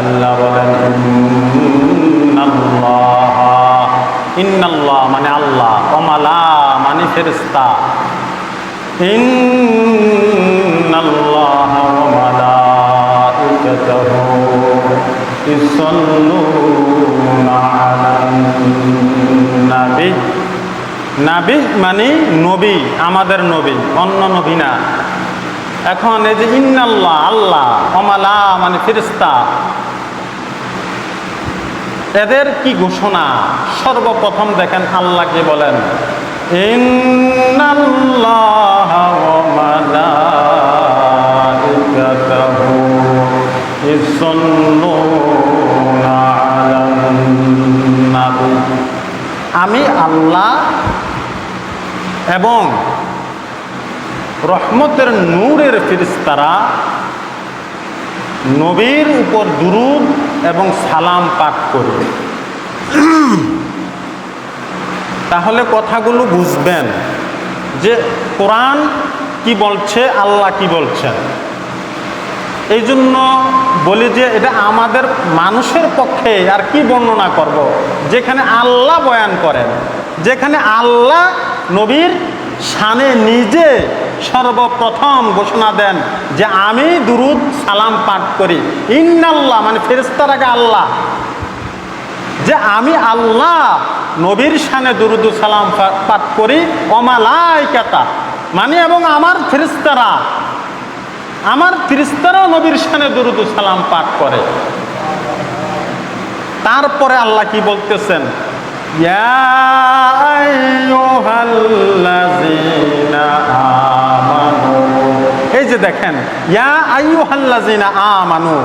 আল্লাহ বলেন, ইন্নাল্লাহ মানে আল্লাহ কমালা মানে ফেরিস্তা ইন্নাল্লাহ নাবী, নাবি মানে নবী, আমাদের নবী, অন্য নবী না। এখন এই যে ইন্নাল্লাহ, আল্লাহ, অমালা মানে ফিরিস্তা এদের কি ঘোষণা? সর্বপ্রথম দেখেন বলেন? ইউসাল্লুনা আলান নাবী আমি আল্লাহ এবং রহমতের নূরের ফিরিস্তারা নবীর উপর দুরুদ এবং সালাম পাঠ করি তাহলে কথাগুলো বুঝবেন যে কোরআন কি বলছে, আল্লাহ কি বলছেন এই জন্য বলি যে এটা আমাদের মানুষের পক্ষে আর কি বর্ণনা করব। যেখানে আল্লাহ বয়ান করেন, যেখানে আল্লাহ নবীর শানে নিজে সর্বপ্রথম ঘোষণা দেন যে আমি দুরুদ সালাম পাঠ করি। ইন্নাল্লাহ মানে ফেরেস্তার আগে আল্লাহ। যে আমি আল্লাহ নবীর শানে দুরুদ সালাম পাঠ করি, অমালাইকাতা। মানে এবং আমার ফেরিস্তারা আমার ফিরিস্তারাও নবীর শানে দুরুদ সালাম পাঠ করে। তারপরে আল্লাহ কি বলতেছেন? ইয়া যে দেখেন, ইয়া আমানু।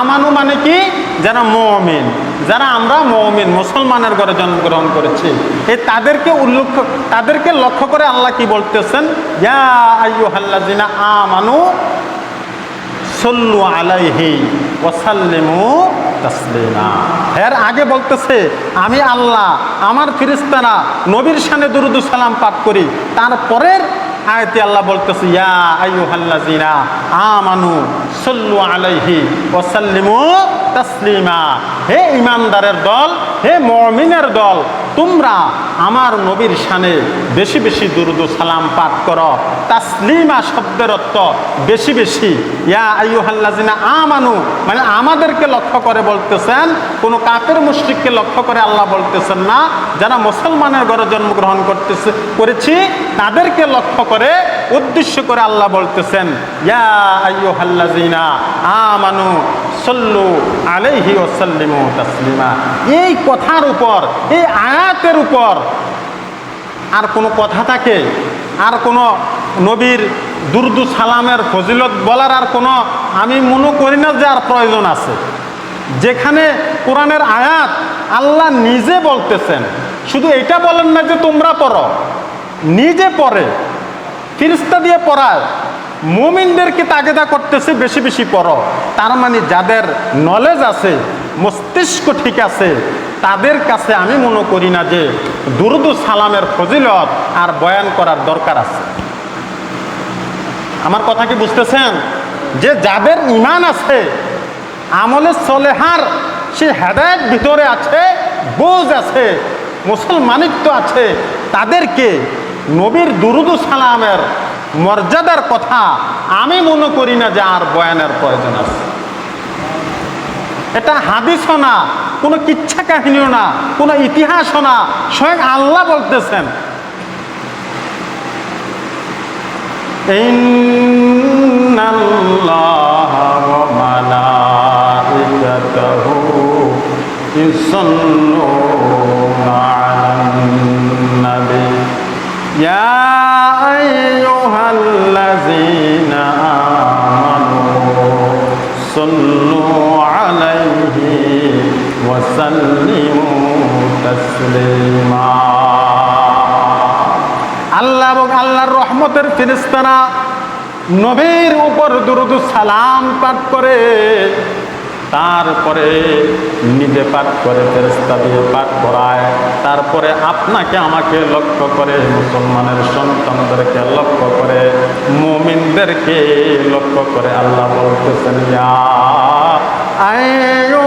আমানু মানে কি? যারা মুমিন। যারা আমরা মুমিন, মুসলমানের ঘরে জন্মগ্রহণ করেছি। এই তাদেরকে উল্লেখ, তাদেরকে লক্ষ্য করে আল্লাহ কি বলতেছেন? ইয়া আইয়ুহাল্লাযীনা আমানু, সল্লু আলাইহি ওসাল্লিমু তাসলিমা। এর আগে বলতেছে, আমি আল্লাহ, আমার ফিরিস্তারা নবীর শানে দুরুদু সালাম পাঠ করি, তারপরের আয়তে আল্লাহ বলতেছে, ইয়া আইয়ুহাল্লাযিনা আমানু সল্লু আলাইহি ওয়াসাল্লিমু তাসলিমা। হে ইমানদারের দল, হে মুমিনের দল, তোমরা আমার নবীর শানে বেশি বেশি দুরুদ সালাম পাঠ করো। তাসলিমা শব্দের অর্থ বেশি বেশি। ইয়া আইয়ুহাল্লাযিনা আমানু মানে আমাদেরকে লক্ষ্য করে বলতেছেন, কোনো কাফের মুশরিককে লক্ষ্য করে আল্লাহ বলতেছেন না। যারা মুসলমানের ঘরে জন্মগ্রহণ করতেছে, করেছি, তাদেরকে লক্ষ্য করে উদ্দেশ্য করে আল্লাহ বলতেছেন আমানু সল্লু তাসলিমা। এই কথার উপর, এই আয়াতের উপর আর কোনো কথা থাকে? আর কোনো নবীর দুর্দু সালামের ফজিলত বলার আর কোনো, আমি মনে করি না যে আর প্রয়োজন আছে। যেখানে কোরআনের আয়াত আল্লাহ নিজে বলতেছেন। শুধু এটা বলেন না যে তোমরা পড়ো। নিজে পড়ে। ফিরিস্তা দিয়ে পড়ায়। মুমিনদেরকে তাগেদা করতেছে বেশি বেশি পড়ো। তার মানে যাদের নলেজ আছে, মস্তিষ্ক ঠিক আছে, তাদের কাছে আমি মনে করি না যে দুরুদু সালামের ফজিলত আর বয়ান করার দরকার আছে। আমার কথা কি বুঝতেছেন? যে যাদের ইমান আছে, আমলে সলেহার, সে হেদায়ত ভিতরে আছে, বোঝ আছে, মুসলমানিত্ব আছে, তাদেরকে নবীর দুরুদু সালামের মর্যাদার কথা আমি মনে করি না যে আর বয়ানের প্রয়োজন আছে। এটা হাদিসও না, কোনো কিচ্ছা কাহিনীও না, কোনো ইতিহাসও না, স্বয়ং আল্লাহ বলতেছেন। إن ফিরিস্তারা নবীর উপর দুরুদ সালাম পাঠ করে, তারপরে নিজে পাঠ করে ফেরেস্তা দিয়ে পাঠ করায়। তারপরে আপনাকে আমাকে লক্ষ্য করে, মুসলমানের সন্তানদেরকে লক্ষ্য করে, মুমিনদেরকে লক্ষ্য করে আল্লাহ বলতেছেন, ইয়া আইয়ু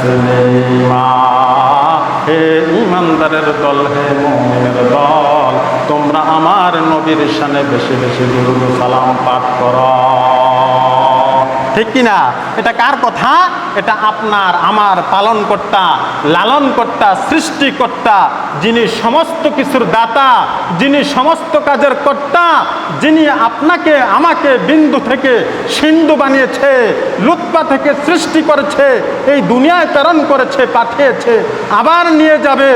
তসলিমা হে ইমানদারের দল, হে মমিনের দল, তোমরা আমার নবীর সানে বেশি বেশি দুরুদ সালাম পাঠ করো। ঠিক কিনা? এটা কার কথা? এটা আপনার, আমার পালন কর্তা লালন কর্তা সৃষ্টিকর্তা, যিনি সমস্ত কিছুর দাতা, যিনি সমস্ত কাজের কর্তা, যিনি আপনাকে, আমাকে বিন্দু থেকে সিন্ধু বানিয়েছে লুৎপা থেকে সৃষ্টি করেছে, এই দুনিয়ায় প্রেরণ করেছে, পাঠিয়েছে, আবার নিয়ে যাবে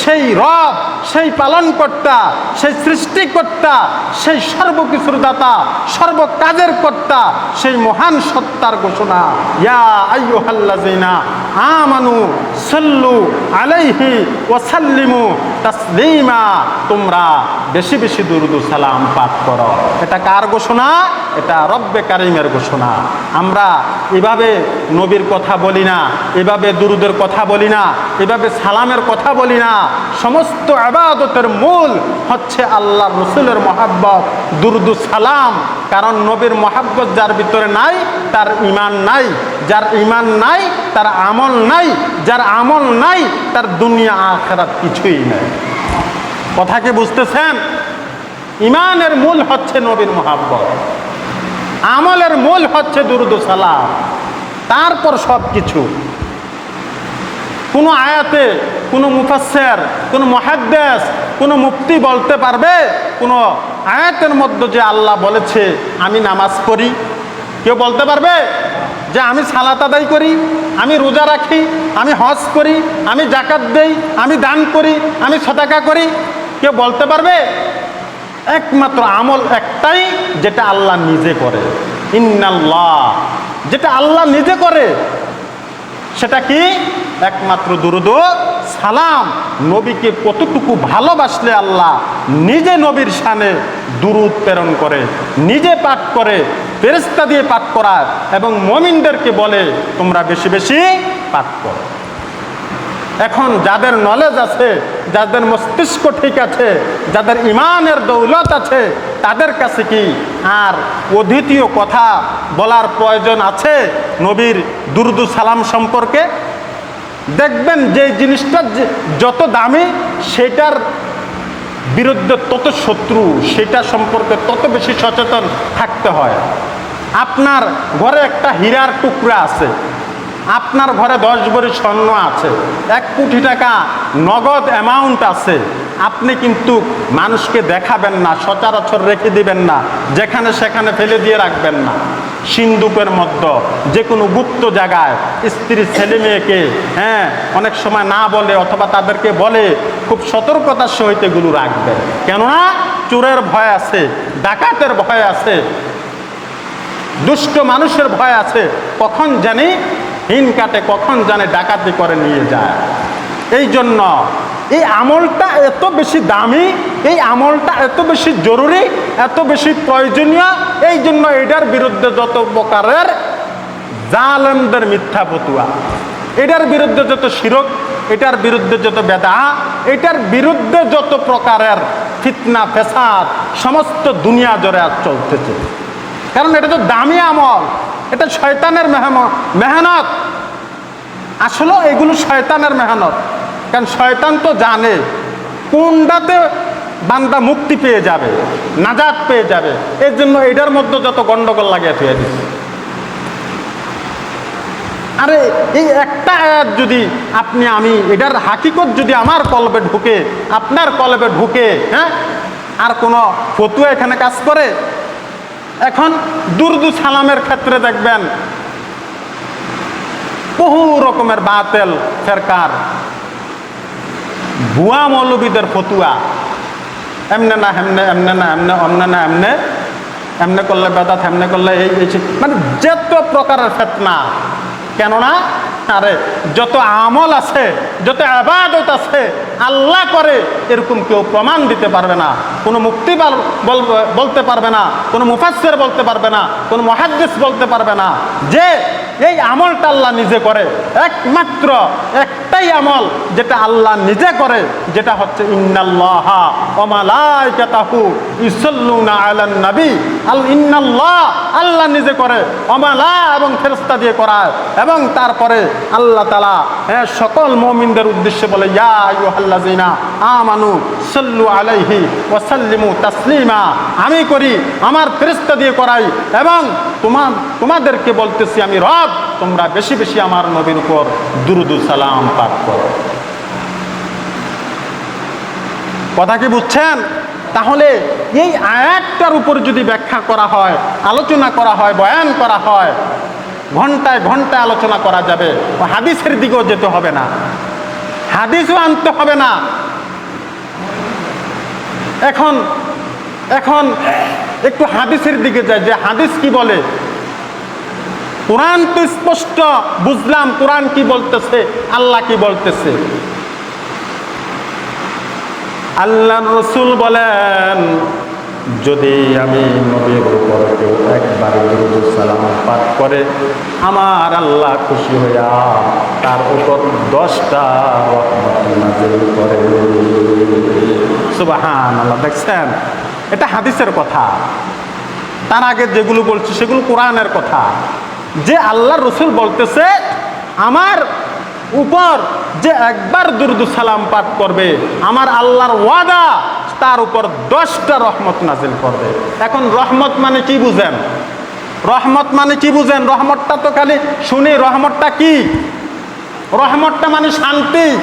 সেই রব, সেই পালনকর্তা, সেই সৃষ্টিকর্তা, সেই সর্বকিছুর দাতা সর্ব কাজের কর্তা, সেই মহান সত্তার ঘোষণা। ইয়া আইয়ুহাল্লাযিনা আমানু, সাল্লু আলাইহি ওয়াসাল্লিমু তাসলিমা। তোমরা বেশি বেশি দুরুদ সালাম পাঠ করো। এটা কার ঘোষণা? এটা রব্বে কারিমের ঘোষণা। আমরা এভাবে নবীর কথা বলি না, এভাবে দুরুদের কথা বলি না, এভাবে সালামের কথা বলি না। সমস্ত আবাদতের মূল হচ্ছে আল্লাহ রসুলের মহাব্বত, দুরুদু সালাম। কারণ নবীর মহাব্বত যার ভিতরে নাই, তার ইমান নাই। যার ইমান নাই, তার আমল নাই, যার আমল নাই, তার দুনিয়া আখেরাত কিছুই নাই। কথা কি বুঝতেছেন? ইমানের মূল হচ্ছে নবীর মহাব্বত। আমলের মূল হচ্ছে দুরুদ সালাম। তারপর সব কিছু কোনো আয়াতে কোনো মুফাসের কোনো মহাদ্দেশ কোনো মুক্তি বলতে পারবে, কোনো আয়াতের মধ্যে যে আল্লাহ বলেছে, আমি নামাজ পড়ি। কেউ বলতে পারবে? যে আমি সালাত আদায় করি, আমি রোজা রাখি, আমি হজ করি, আমি জাকাত দেই, আমি দান করি, আমি সতাকা করি। কেউ বলতে পারবে? একমাত্র আমল একটাই যেটা আল্লাহ নিজে করে। ইন্নাল্লাহ। যেটা আল্লাহ নিজে করে, সেটা কি? একমাত্র দুরুদ সালাম নবীকে কতটুকু ভালোবাসলে আল্লাহ নিজে নবীর সামনে দুরুদ প্রেরণ করে, নিজে পাঠ করে ফেরেস্তা দিয়ে পাঠ করায় এবং মমিনদেরকে বলে, তোমরা বেশি বেশি পাঠ করো। এখন যাদের নলেজ আছে, যাদের মস্তিষ্ক ঠিক আছে, যাদের ইমানের দৌলত আছে, তাদের কাছে কি আর অদ্বিতীয় কথা বলার প্রয়োজন আছে নবীর দুরুদু সালাম সম্পর্কে? দেখবেন যে জিনিসটা যত দামি, সেটার বিরুদ্ধে তত শত্রু, সেটা সম্পর্কে তত বেশি সচেতন থাকতে হয়। আপনার ঘরে একটা হীরার টুকরা আছে আপনার ঘরে দশ ভরি স্বর্ণ আছে, এক কোটি টাকা নগদ অ্যামাউন্ট আছে, আপনি কিন্তু মানুষকে দেখাবেন না, সচরাচর রেখে দিবেন না, যেখানে সেখানে ফেলে দিয়ে রাখবেন না। সিন্দুকের মধ্যে যে কোনো গুপ্ত জায়গায় স্ত্রী ছেলে মেয়েকে হ্যাঁ অনেক সময় না বলে অথবা তাদেরকে বলে, খুব সতর্কতার সহিত এগুলো রাখবে কেননা চোরের ভয় আছে, ডাকাতের ভয় আছে, দুষ্ট মানুষের ভয় আছে, কখন জানি হিন কাটে কখন জানে ডাকাতি করে নিয়ে যায়। এই জন্য এই আমলটা এত বেশি দামি, এই আমলটা এত বেশি জরুরি, এত বেশি প্রয়োজনীয় এই জন্য এটার বিরুদ্ধে যত প্রকারের জালেমদের মিথ্যা ফতুয়া, এটার বিরুদ্ধে যত শিরক, এটার বিরুদ্ধে যত বেদা, এটার বিরুদ্ধে যত প্রকারের ফিতনা, ফেসাদ, সমস্ত দুনিয়া জোরে আজ চলতেছে। কারণ এটা তো দামি আমল, এটা শয়তানের মেহনত। আসলে এগুলো শয়তানের মেহনত। কারণ শয়তান তো জানে কোনটাতে বান্দা মুক্তি পেয়ে যাবে নাজাদ পেয়ে যাবে। এর জন্য এটার মধ্যে যত গন্ডগোল লাগিয়ে থুয়ে দিচ্ছে আরে, এই একটা আয়াত যদি আপনি, আমি, এটার হাকিকত যদি আমার কলবে ঢুকে, আপনার কলবে ঢুকে হ্যাঁ? আর কোনো ফতুয়া এখানে কাজ করে? এখন দুর্দু সালামের ক্ষেত্রে দেখবেন বহু রকমের বাতেল, ফেরকার। ভুয়া মৌলবীদের ফতুয়া। এমনে না, হেমনে, এমনে না, এমনে, অমনে না, এমনে। এমনে করলে বেদাত হেমনে করলে এই এই। মানে যত প্রকারের ফেতনা। কেননা, আরে, যত আমল আছে, যত আবাদত আছে, আল্লাহ করে, এরকম কেউ প্রমাণ দিতে পারবে না। কোনো মুক্তি বল- বল- বলতে পারবে না। কোনো মুফাসসির বলতে পারবে না। কোনো মহাদ্দিস বলতে পারবে না। যে এই আমলটা আল্লাহ নিজে করে। একমাত্র এক একটাই আমল যেটা আল্লাহ নিজে করে, যেটা হচ্ছে আল্লাহ নিজে করে অমালা এবং ফেরেশতা দিয়ে করায়। এবং তারপরে আল্লাহ তালা হ্যাঁ সকল মুমিনদের উদ্দেশ্যে বলে, ইয়া সাল্লু আলাইহি ওয়া সাল্লিমু তাসলিমা। আমি করি, আমার ফেরেশতা দিয়ে করাই এবং তোমার তোমাদেরকে বলতেছি আমি রব, তোমরা বেশি বেশি আমার নবীর উপর দুরুদু সালাম পাঠ করো। কথা কি বুঝছেন? তাহলে এই আয়াতটার উপর যদি ব্যাখ্যা করা হয়, আলোচনা করা হয়, বয়ান করা হয়, ঘন্টায় ঘন্টায় আলোচনা করা যাবে। হাদিসের দিকেও যেতে হবে না। হাদিসও আনতে হবে না। এখন এখন একটু হাদিসের দিকে যায় যে হাদিস কি বলে? কোরআন তো স্পষ্ট বুঝলাম, কোরআন কি বলতেছে, আল্লাহ কি বলতেছে। আল্লাহ রসুল বলেন, যদি আমি নবীর উপর কেউ একবার সালাম পাঠ করে, আমার আল্লাহ খুশি হইয়া তার উপর দশটা নাজিল করে। সুবাহান আল্লাহ দেখছেন? এটা হাদিসের কথা। তার আগে যেগুলো বলছি, সেগুলো কোরআনের কথা। যে আল্লাহ রসুল বলতেছে, আমার উপর যে একবার দুরুদ সালাম পাঠ করবে, আমার আল্লাহর ওয়াদা, তার উপর দশটা রহমত নাজিল করবে। এখন রহমত মানে কি বুঝেন? রহমত মানে কি বুঝেন? রহমতটা তো খালি শুনি, রহমতটা কি? রহমতটা মানে শান্তি।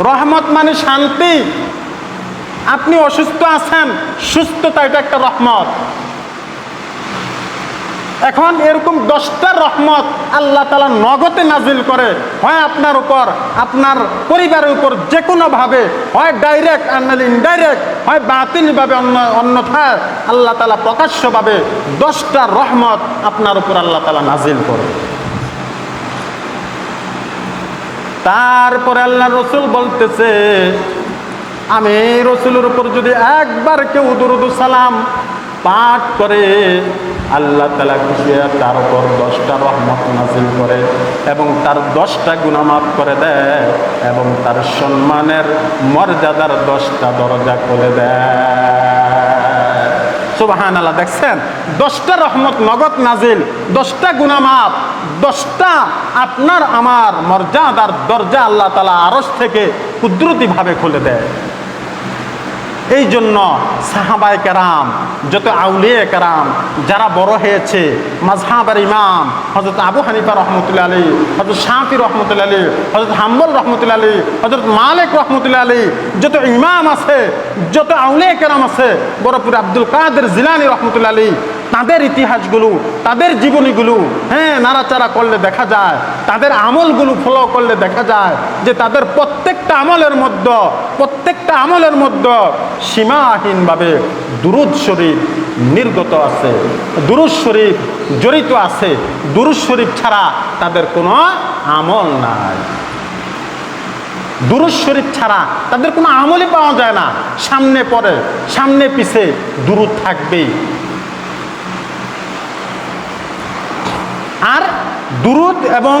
রহমত মানে শান্তি। আপনি অসুস্থ আছেন, সুস্থতা এটা একটা রহমত। এখন এরকম দশটা রহমত আল্লাহ তালা নগদে নাজিল করে, হয় আপনার উপর, আপনার পরিবারের উপর যে কোনোভাবে হয় ডাইরেক্ট আর নাহলে ইনডাইরেক্ট হয় বাতিলভাবে অন্য, অন্যথায় আল্লাহ তালা প্রকাশ্যভাবে দশটা রহমত আপনার উপর আল্লাহ তালা নাজিল করে। তারপরে আল্লাহ রসুল বলতেছে, আমি রসুলের উপর যদি একবার কেউ দুরুদ সালাম পাঠ করে। আল্লাহ তালা খুশি তার উপর দশটা রহমত নাজিল করে এবং তার দশটা গুণামাফ করে দেয় এবং তার সম্মানের মর্যাদার দশটা দরজা করে দেয়। সুবাহান আল্লাহ দেখছেন? দশটা রহমত নগদ নাজিল দশটা গুণামাপ দশটা আপনার আমার মর্যাদার দরজা আল্লাহ তালা আরস থেকে কুদরতিভাবে খুলে দেয়। এই জন্য সাহাবায় কেরাম, যত আউলিয়ে কেরাম, যারা বড় হয়েছে মাজহাবার ইমাম হজরত আবু হানিফা রহমতুল্লা আলী হজরত শাহি রহমতুল্লা আলী হজরত হাম্বল রহমতুল্লা আলী হজরত মালিক রহমতুল্লা আলী যত ইমাম আছে, যত আউলিয়ে কেরাম আছে বড়পুর আব্দুল কাদের জিলানি রহমতুল্লা আলী তাদের ইতিহাসগুলো, তাদের জীবনীগুলো হ্যাঁ নাড়াচাড়া করলে দেখা যায়, তাদের আমলগুলো ফলো করলে দেখা যায় যে তাদের প্রত্যেকটা আমলের মধ্যে, প্রত্যেকটা আমলের মধ্যে সীমাহীনভাবে দুরুদ শরীফ নির্গত আছে। দুরুদ শরীফ জড়িত আছে। দুরুদ শরীফ ছাড়া তাদের কোনো আমল নাই। দুরুদ শরীফ ছাড়া তাদের কোনো আমলই পাওয়া যায় না। সামনে পরে, সামনে পিছে দুরুদ থাকবেই। আর দুরুদ এবং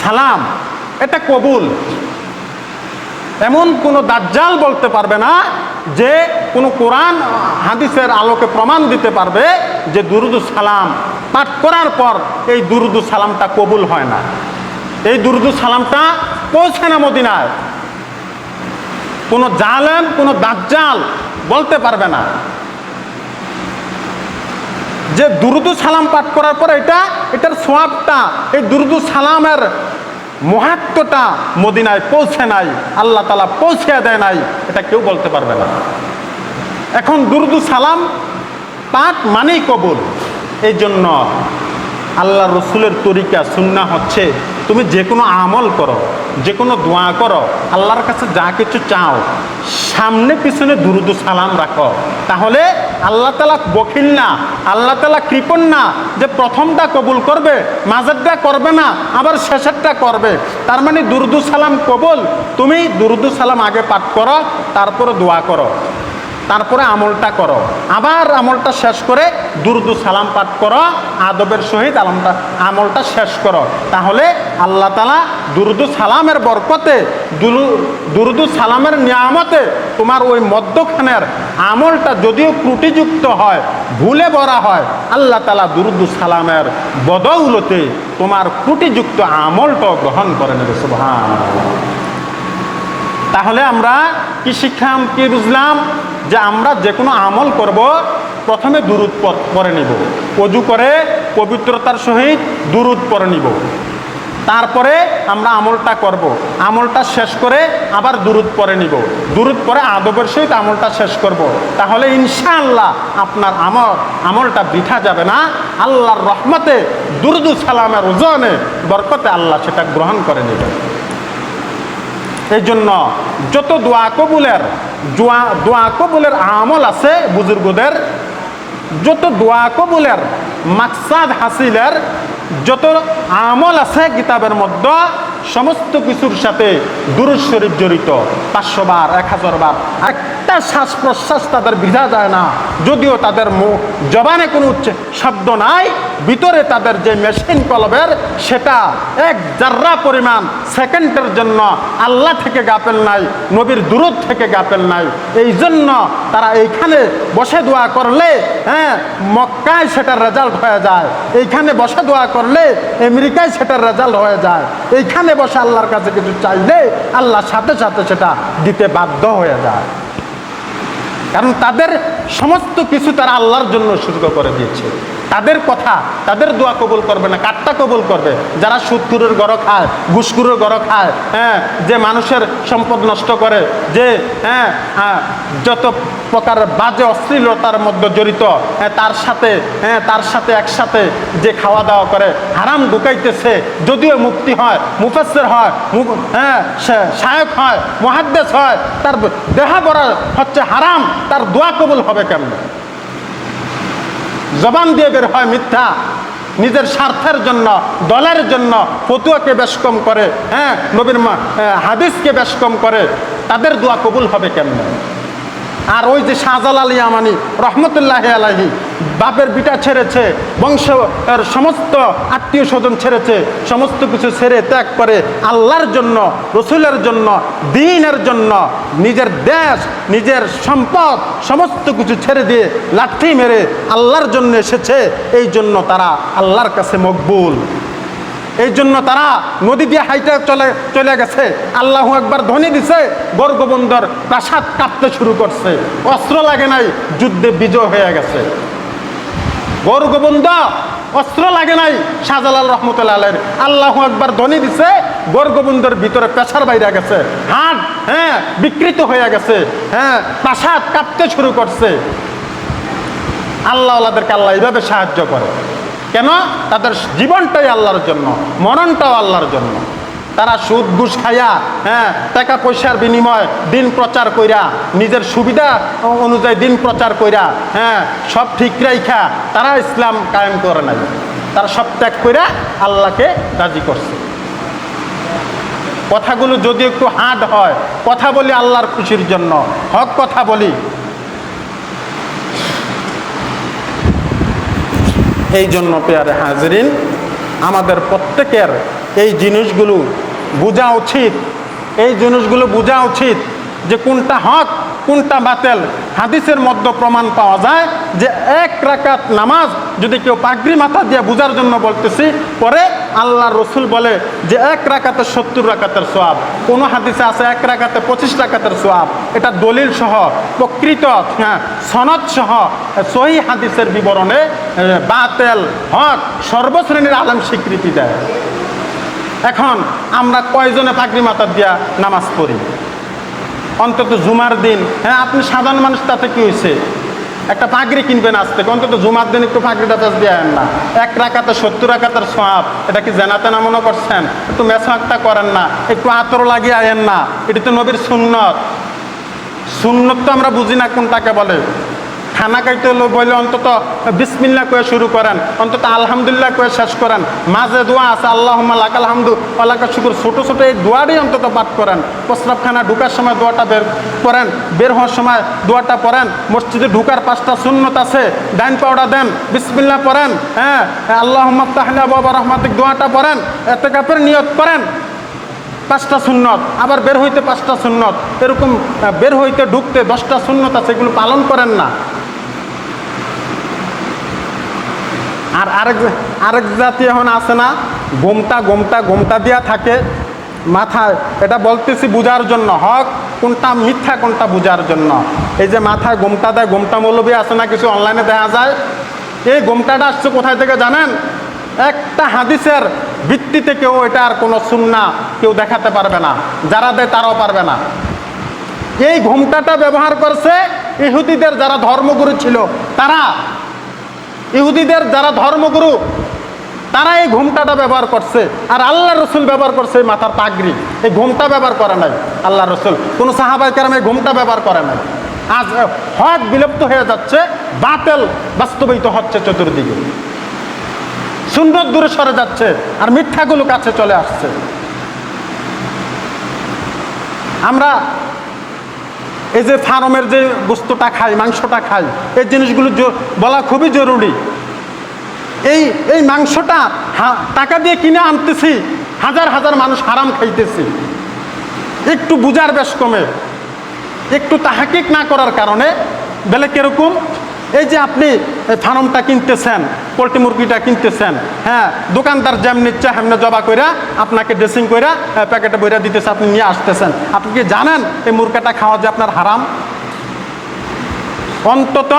সালাম, এটা কবুল। এমন কোনো দাজ্জাল বলতে পারবে না যে কোনো কোরআন হাদিসের আলোকে প্রমাণ দিতে পারবে যে দুরুদু সালাম পাঠ করার পর এই দুরুদু সালামটা কবুল হয় না। এই দুরুদু সালামটা পৌঁছে না মদিনায়। কোনো জালেম, কোনো দাজ্জাল বলতে পারবে না। যে দুরুদু সালাম পাঠ করার পর এটা, এটার সোয়াবটা এই দুরুদু সালামের মহাত্মটা মদিনায় পৌঁছে নাই, আল্লাহ তালা পৌঁছে দেয় নাই, এটা কেউ বলতে পারবে না। এখন দুরুদু সালাম পাঠ মানেই কবুল। এই জন্য আল্লাহ রসুলের তরিকা সুন্না হচ্ছে তুমি যে কোনো আমল করো যে কোনো দোয়া করো, আল্লাহর কাছে যা কিছু চাও, সামনে পিছনে দুরুদু সালাম রাখো। তাহলে আল্লাহ তালা বকিল না, আল্লাহ তালা কৃপণ না যে প্রথমটা কবুল করবে, মাঝেরটা করবে না, আবার শেষেরটা করবে। তার মানে দুরুদু সালাম কবুল, তুমি দুরুদু সালাম আগে পাঠ করো, তারপরে দোয়া করো, তারপরে আমলটা করো। আবার আমলটা শেষ করে দুরুদু সালাম পাঠ করো, আদবের সহিত আলমটা আমলটা শেষ করো। তাহলে আল্লাহ তালা দুরুদু সালামের বরকতে, দুরু- দুরুদু সালামের নিয়ামতে তোমার ওই মধ্যখানের আমলটা যদিও ত্রুটিযুক্ত হয়, ভুলে বরা হয়, আল্লাহ তালা দুরুদু সালামের বদৌলতে তোমার ত্রুটিযুক্ত আমলটাও গ্রহণ করে নেবে সুবহান তাহলে আমরা কি শিখলাম, কি বুঝলাম? যে আমরা যে কোনো আমল করব, প্রথমে দুরুদ পরে নিব। অজু করে পবিত্রতার সহিত দুরুদ পরে নিব। তারপরে আমরা আমলটা করব। আমলটা শেষ করে আবার দুরুদ পরে নিব। দুরুদ পরে আদবের সহিত আমলটা শেষ করব। তাহলে ইনশাআল্লাহ আপনার আমল, আমলটা বৃথা যাবে না। আল্লাহর রহমতে দুরুদু সালামের ওজনে বরকতে আল্লাহ সেটা গ্রহণ করে নেবেন এই জন্য যত দোয়া কবুলের দোয়া দোয়া কবুলের আমল আছে বুজুর্গদের, যত দোয়া কবুলের, মাকসাদ হাসিলের যত আমল আছে কিতাবের মধ্যে সমস্ত কিছুর সাথে দুরুদ শরীফ জড়িত। পাঁচশো বার, এক হাজার বার। একটা শ্বাস প্রশ্বাস তাদের বিধা যায় না। যদিও তাদের মুখ, জবানে কোনো উচ্চ শব্দ নাই, ভিতরে তাদের যে মেশিন কলবের, সেটা এক জার্রা পরিমাণ সেকেন্ডের জন্য আল্লাহ থেকে গাপেল নাই, নবীর দূরত থেকে গাপেল নাই। এই জন্য তারা এইখানে বসে দোয়া করলে হ্যাঁ মক্কায় সেটার রেজাল্ট হয়ে যায়। এইখানে বসে দোয়া করলে, আমেরিকায় সেটার রেজাল্ট হয়ে যায়। এইখানে বসে আল্লাহর কাছে কিছু চাইলে আল্লাহ সাথে সাথে সেটা দিতে বাধ্য হয়ে যায়। কারণ তাদের সমস্ত কিছু তারা আল্লাহর জন্য সুযোগ করে দিয়েছে। তাদের কথা তাদের দোয়া কবুল করবে না কাটটা কবুল করবে। যারা সুৎকুরের গড় খায় ঘুসকুরের গড় খায় হ্যাঁ যে মানুষের সম্পদ নষ্ট করে যে হ্যাঁ হ্যাঁ, যত প্রকার বাজে অশ্লীলতার মধ্যে জড়িত হ্যাঁ, তার সাথে হ্যাঁ তার সাথে একসাথে যে খাওয়া দাওয়া করে হারাম ঢুকাইতেছে যদিও মুক্তি হয় মুফাসের হয় হ্যাঁ সে- শায়ক হয় মহাদ্দেশ হয় তার দেহা বড় হচ্ছে হারাম তার দোয়া কবুল হবে কেমন? জবান দিয়ে বের হয় মিথ্যা। নিজের স্বার্থের জন্য, দলের জন্য ফতুয়াকে বেশ কম করে হ্যাঁ নবীর হাদিসকে বেশ কম করে। তাদের দোয়া কবুল হবে কেমন? আর ওই যে শাহজালাল ইয়ামানি, রহমতুল্লাহ আলাহি বাপের বিটা ছেড়েছে বংশ এর সমস্ত আত্মীয় স্বজন ছেড়েছে, সমস্ত কিছু ছেড়ে ত্যাগ করে আল্লাহর জন্য, রসুলের জন্য, দিনের জন্য নিজের দেশ, নিজের সম্পদ, সমস্ত কিছু ছেড়ে দিয়ে লাঠি মেরে আল্লাহর জন্য এসেছে, এই জন্য তারা আল্লাহর কাছে মকবুল। এই জন্য তারা নদী দিয়ে হাইটে চলে চলে গেছে। আল্লাহ একবার ধ্বনি দিছে গর্গবন্দর প্রাসাদ কাঁপতে শুরু করছে। অস্ত্র লাগে নাই, যুদ্ধে বিজয় হয়ে গেছে। গর্গবন্দ অস্ত্র লাগে নাই শাহজালাল রহমতুল্লাহ আলের আল্লাহ একবার ধ্বনি দিছে গর্গবন্দর ভিতরে পেশার বাইরে গেছে। হাট হ্যাঁ বিকৃত হয়ে গেছে। হ্যাঁ প্রাসাদ কাঁপতে শুরু করছে। আল্লাহ আল্লাহদেরকে আল্লাহ এইভাবে সাহায্য করে। কেন? তাদের জীবনটাই আল্লাহর জন্য, মরণটাও আল্লাহর জন্য। তারা সুদ, ঘুষ খাইয়া হ্যাঁ টাকা পয়সার বিনিময় দিন প্রচার কইরা, নিজের সুবিধা অনুযায়ী দিন প্রচার কইরা হ্যাঁ সব ঠিক রাইখা তারা ইসলাম কায়েম করে নাই। তারা সব ত্যাগ কইরা আল্লাহকে রাজি করছে। কথাগুলো যদি একটু হার্ড হয়, কথা বলি আল্লাহর খুশির জন্য, হক কথা বলি। এই জন্য পেয়ারে হাজরিন, আমাদের প্রত্যেকের এই জিনিসগুলো বোঝা উচিত। এই জিনিসগুলো বোঝা উচিত যে কোনটা হক, কোনটা বাতেল। হাদিসের মধ্যে প্রমাণ পাওয়া যায় যে এক রাকাত নামাজ যদি কেউ পাগড়ি মাথা দিয়ে বোঝার জন্য বলতেছি, পরে আল্লাহ রসুল বলে যে এক রাকাতে সত্তর রাকাতের সোয়াব। কোনো হাদিসে আছে এক রাকাতে পঁচিশ রাকাতের সোয়াব। এটা দলিল সহ, প্রকৃত হ্যাঁ সনদ সহ, সহি হাদিসের বিবরণে বাতেল হক সর্বশ্রেণীর আলম স্বীকৃতি দেয়। এখন আমরা কয়জনে পাগড়ি মাথা দিয়া নামাজ পড়ি? অন্তত জুমার দিন হ্যাঁ আপনি সাধারণ মানুষ, তাতে কি হয়েছে? একটা পাগড়ি কিনবেন আজ থেকে, অন্তত জুমার দিন একটু পাগড়িটা পেঁচ দিয়ে আনেন না। এক রাখাতে সত্তর রাখাতের সোয়াব, এটা কি জানাতে না মনে করছেন? একটু মেসাকটা করেন না, একটু আতর লাগিয়ে আয়েন না, এটি তো নবীর সুন্নত। সুন্নত তো আমরা বুঝি না কোনটাকে বলে। খানা খাইতে হলো বলে অন্তত বিসমিল্লা করে শুরু করেন, অন্তত আলহামদুলিল্লাহ করে শেষ করেন। মাঝে দোয়া আছে আল্লাহ লাকাল হামদু আল্লাহকে শুকুর। ছোটো ছোটো এই দোয়ারই অন্তত পাঠ করেন। প্রস্রাবখানা ঢুকার সময় দোয়াটা বের করেন, বের হওয়ার সময় দোয়াটা পড়েন। মসজিদে ঢুকার পাঁচটা সুন্নত আছে, ডাইন পাউডার দেন, বিসমিল্লা পড়েন হ্যাঁ আল্লাহ তাহলে বাবা রহমাতিক দোয়াটা পড়েন এতে কাপের নিয়ত করেন। পাঁচটা সুন্নত, আবার বের হইতে পাঁচটা সুন্নত। এরকম বের হইতে ঢুকতে দশটা সুন্নত আছে, এগুলো পালন করেন না। আর আরেক আরেক জাতি এখন আছে না, গোমটা গোমটা গোমটা দিয়া থাকে। মাথায় এটা বলতেছি বুঝার জন্য। হক কোনটা মিথ্যা, কোনটা বুঝার জন্য। এই যে মাথায় গোমটা দেয়, গোমটা মৌলবী আছে না কিছু অনলাইনে দেখা যায়। এই গোমটাটা আসছে কোথায় থেকে জানেন? একটা হাদিসের ভিত্তিতে কেউ এটা আর কোনো সুন্না কেউ দেখাতে পারবে না। যারা দেয় তারাও পারবে না। এই ঘোমটাটা ব্যবহার করছে ইহুদিদের যারা ধর্মগুরু ছিল, তারা ইহুদিদের যারা ধর্মগুরু তারা এই ঘুমটাটা ব্যবহার করছে। আর আল্লাহ রসুল ব্যবহার করছে মাথার পাগড়ি। এই ঘুমটা ব্যবহার করে নাই আল্লাহ রসুল। কোনো সাহাবাই কেরাম এই ঘুমটা ব্যবহার করে নাই। আজ হক বিলুপ্ত হয়ে যাচ্ছে, বাতেল বাস্তবায়িত হচ্ছে চতুর্দিকে। সুন্দর দূরে সরে যাচ্ছে, আর মিথ্যাগুলো কাছে চলে আসছে। আমরা এই যে ফার্মের যে বস্তুটা খাই, মাংসটা খাই, এই জিনিসগুলো বলা খুবই জরুরি। এই এই মাংসটা টাকা দিয়ে কিনে আনতেছি, হাজার হাজার মানুষ হারাম খাইতেছি। একটু বুঝার বেশ কমে। একটু তাহাকিক না করার কারণে, বেলে কীরকম? এই যে আপনি ফার্মটা কিনতেছেন, পোলট্রি মুরগিটা কিনতেছেন হ্যাঁ দোকানদার যেমন নিচ্ছে হেমনে জবা কইরা আপনাকে ড্রেসিং কইরা প্যাকেটে বইরা দিতেছে, আপনি নিয়ে আসতেছেন। আপনি কি জানেন এই মুরগাটা খাওয়া যে আপনার হারাম? অন্তত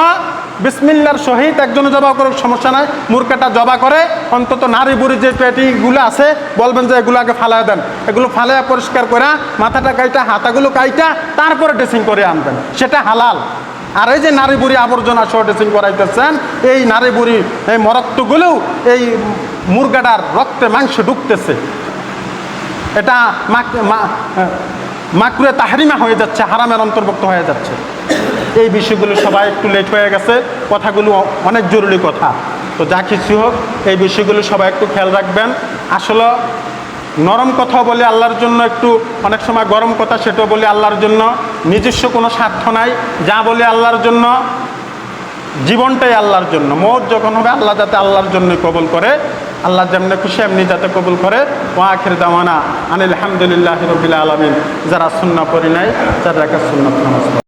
বিসমিল্লার সহিত একজনে জবা করে সমস্যা নাই। মুরগাটা জবা করে, অন্তত নারী বুড়ি যে পেটিগুলো আছে, বলবেন যে এগুলো আগে ফালাই দেন। এগুলো ফালাইয়া পরিষ্কার করে মাথাটা কাইটা, হাতাগুলো কাইটা, তারপরে ড্রেসিং করে আনবেন। সেটা হালাল। আর এই যে নারী বুড়ি আবর্জনা ড্রেসিং করাইতেছেন, এই নারী বুড়ি, এই মরক্তগুলোও এই মুরগাটার রক্তে মাংস ঢুকতেছে এটা মাক- মা- মাকরুয়ে তাহারিমা হয়ে যাচ্ছে, হারামের অন্তর্ভুক্ত হয়ে যাচ্ছে। এই বিষয়গুলো সবাই একটু লেট হয়ে গেছে, কথাগুলো অনেক জরুরি কথা। তো যা কিছু হোক, এই বিষয়গুলো সবাই একটু খেয়াল রাখবেন। আসলে নরম কথা বলে আল্লাহর জন্য একটু, অনেক সময় গরম কথা সেটাও বলে আল্লাহর জন্য। নিজস্ব কোনো স্বার্থ নাই, যা বলে আল্লাহর জন্য, জীবনটাই আল্লাহর জন্য। মত যখন হবে, আল্লাহ যাতে আল্লাহর জন্যই কবুল করে, আল্লাহ যেমনি খুশি এমনি যাতে কবুল করে। ও আখের দামানা আনিল আলহামদুলিল্লাহ রবিল আলমিন। যারা শূন্য পরি নাই যারা নামাজ পড়ে।